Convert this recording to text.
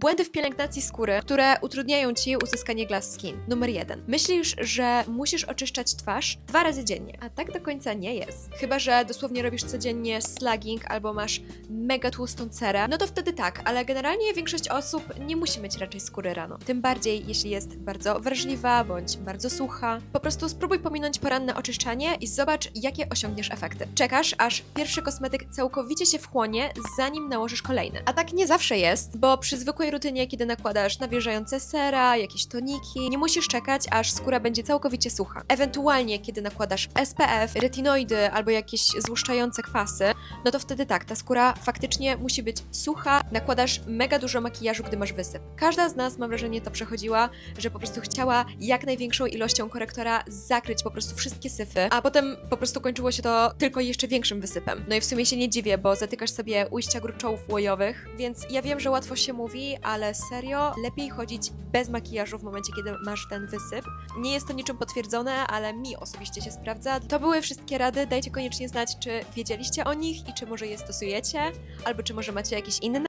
Błędy w pielęgnacji skóry, które utrudniają Ci uzyskanie glass skin. Numer jeden. Myślisz, że musisz oczyszczać twarz dwa razy dziennie, a tak do końca nie jest. Chyba, że dosłownie robisz codziennie slugging albo masz mega tłustą cerę, no to wtedy tak, ale generalnie większość osób nie musi mieć raczej skóry rano. Tym bardziej, jeśli jest bardzo wrażliwa bądź bardzo sucha. Po prostu spróbuj pominąć poranne oczyszczanie i zobacz, jakie osiągniesz efekty. Czekasz, aż pierwszy kosmetyk całkowicie się wchłonie, zanim nałożysz kolejny. A tak nie zawsze jest, bo przy zwykłej rutynie, kiedy nakładasz nawilżające sera, jakieś toniki, nie musisz czekać, aż skóra będzie całkowicie sucha. Ewentualnie, kiedy nakładasz SPF, retinoidy albo jakieś złuszczające kwasy, no to wtedy tak, ta skóra faktycznie musi być sucha, nakładasz mega dużo makijażu, gdy masz wysyp. Każda z nas, mam wrażenie, to przechodziła, że po prostu chciała jak największą ilością korektora zakryć po prostu wszystkie syfy, a potem po prostu kończyło się to tylko jeszcze większym wysypem. No i w sumie się nie dziwię, bo zatykasz sobie ujścia gruczołów łojowych, więc ja wiem, że łatwo się mówi, ale serio, lepiej chodzić bez makijażu w momencie, kiedy masz ten wysyp. Nie jest to niczym potwierdzone, ale mi osobiście się sprawdza. To były wszystkie rady, dajcie koniecznie znać, czy wiedzieliście o nich i czy może je stosujecie, albo czy może macie jakieś inne